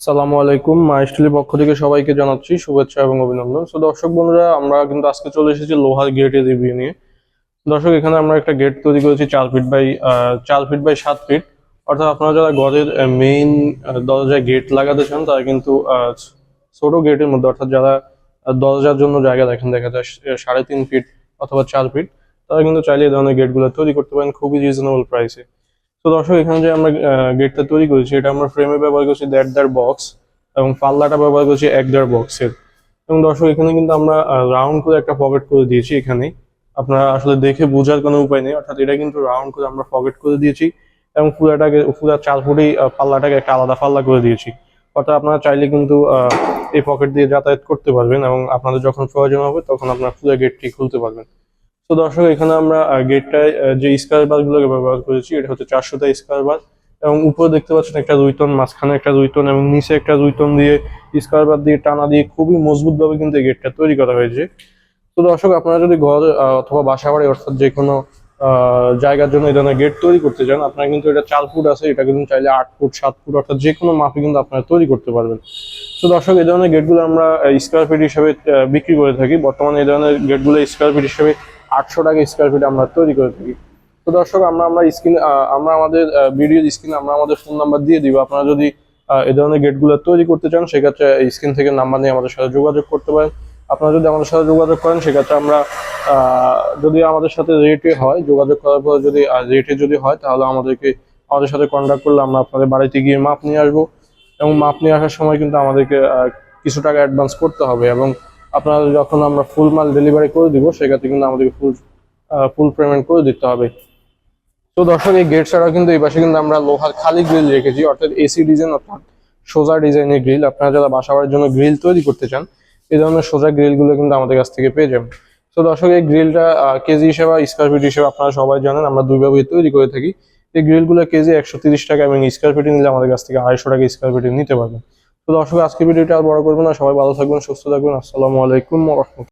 সালামু আলাইকুম। মাইস্টলি পক্ষ থেকে সবাইকে জানাচ্ছি শুভেচ্ছা এবং অভিনন্দন। সো দর্শক বন্ধুরা, আমরা কিন্তু আজকে চলে এসেছি লোহার গেটের রিভিউ নিয়ে। দর্শক, এখানে আমরা একটা গেট তৈরি করেছি চার ফিট বাই চার ফিট বাই সাত ফিট অর্থাৎ আপনারা যারা ঘরের মেইন দরজায় গেট লাগাতে চান, তারা কিন্তু ছোট গেটের মধ্যে, অর্থাৎ যারা দরজার জন্য জায়গা দেখেন, দেখা যায় সাড়ে তিন ফিট অথবা চার ফিট তারা কিন্তু চাইলে এই ধরনের গেটগুলো তৈরি করতে পারেন খুবই রিজনেবল প্রাইসে তো দর্শক, এখানে যে আমরা গেটটা তৈরি করেছি, এটা আমরা ফ্রেমে ব্যবহার করছি দেড় দেড় বক্স এবং পাল্লাটা ব্যবহার করছি এক দেড় বক্সের এবং দর্শক, এখানে কিন্তু আমরা রাউন্ড করে একটা পকেট করে দিয়েছি এখানে আপনারা আসলে দেখে বোঝার কোনো উপায় নেই, অর্থাৎ এটা কিন্তু রাউন্ড করে আমরা পকেট করে দিয়েছি এবং পুরাটাকে পুরা চার ফুটেই পাল্লাটাকে একটা আলাদা পাল্লা করে দিয়েছি। অর্থাৎ আপনারা চাইলে কিন্তু এই পকেট দিয়ে যাতায়াত করতে পারবেন এবং আপনাদের যখন প্রয়োজন হবে, তখন আপনার পুরো গেটটি খুলতে পারবেন। তো দর্শক, এখানে আমরা গেটটায় যে স্কোয়ার বার গুলোকে ব্যবহার করেছি, এটা হচ্ছে চারশোটা স্কোয়ার বার এবং উপরে দেখতে পাচ্ছেন একটা রুইতন, মাঝখানে একটা রুইতন এবং নিচে একটা রুইতন দিয়ে স্কোয়ার বার দিয়ে টানা দিয়ে খুবই মজবুত ভাবে কিন্তু এই গেটটা তৈরি করা হয়েছে। তো দর্শক, আপনারা যদি ঘর অথবা বাসা বাড়ি অর্থাৎ যে কোনো জায়গার জন্য এই ধরনের গেট তৈরি করতে চান, আপনারা কিন্তু এটা চার ফুট আছে, এটা কিন্তু চাইলে আট ফুট, সাত ফুট, অর্থাৎ যে কোনো মাপে কিন্তু আপনারা তৈরি করতে পারবেন। তো দর্শক, এই ধরনের গেটগুলো আমরা স্কোয়ার ফিট হিসেবে বিক্রি করে থাকি। বর্তমানে এই ধরনের গেটগুলো স্কোয়ার ফিট হিসেবে আটশো টাকা স্কোয়ার ফিট আমরা তৈরি করে থাকি। তো দর্শক, আমরা আমরা স্ক্রিন আমরা আমাদের ভিডিওর স্ক্রিনে আমরা আমাদের ফোন নাম্বার দিয়ে দিব। আপনারা যদি এই ধরনের গেটগুলো তৈরি করতে চান, সেক্ষেত্রে স্ক্রিন থেকে নাম্বার নিয়ে আমাদের সাথে যোগাযোগ করতে পারেন। আপনারা যদি আমাদের সাথে যোগাযোগ করেন, সেক্ষেত্রে আমরা যদি আমাদের সাথে রেটে হয়, যোগাযোগ করার পর যদি রেটে যদি হয়, তাহলে আমাদেরকে, আমাদের সাথে কন্ট্যাক্ট করলে আমরা আপনাদের বাড়িতে গিয়ে মাপ নিয়ে আসব। এবং মাপ নিয়ে আসার সময় কিন্তু আমাদেরকে কিছু টাকা অ্যাডভান্স করতে হবে এবং আপনারা যখন আমরা ফুল মাল ডেলিভারি করে দিব, সেক্ষেত্রে কিন্তু আমাদেরকে ফুল ফুল পেমেন্ট করে দিতে হবে। তো দর্শক, এই গেট ছাড়াও কিন্তু এই পাশে কিন্তু আমরা লোহার খালি গ্রিল রেখেছি, অর্থাৎ এসি ডিজাইন অর্থাৎ সোজা ডিজাইনের গ্রিল আপনারা যারা বাসা বাড়ির জন্য গ্রিল তৈরি করতে চান, এই ধরনের সোজা গ্রিলগুলো কিন্তু আমাদের কাছ থেকে পেয়ে যাবেন। তো দর্শক, এই গ্রিলটা কেজি হিসেবে স্কোয়ার ফিট হিসেবে আপনারা সবাই জানেন, আমরা দুইভাবে তৈরি করে থাকি। এই গ্রিলগুলো কেজি একশো টাকা এবং স্কোয়ার ফিটে নিলে আমাদের কাছ থেকে আড়াইশো টাকা স্কোয়ার ফিটে নিতে পারবেন। তো দর্শক আজকে ভিডিওটা আর বড় করব না। সবাই ভালো থাকবেন, সুস্থ থাকবেন। আসসালামু আলাইকুম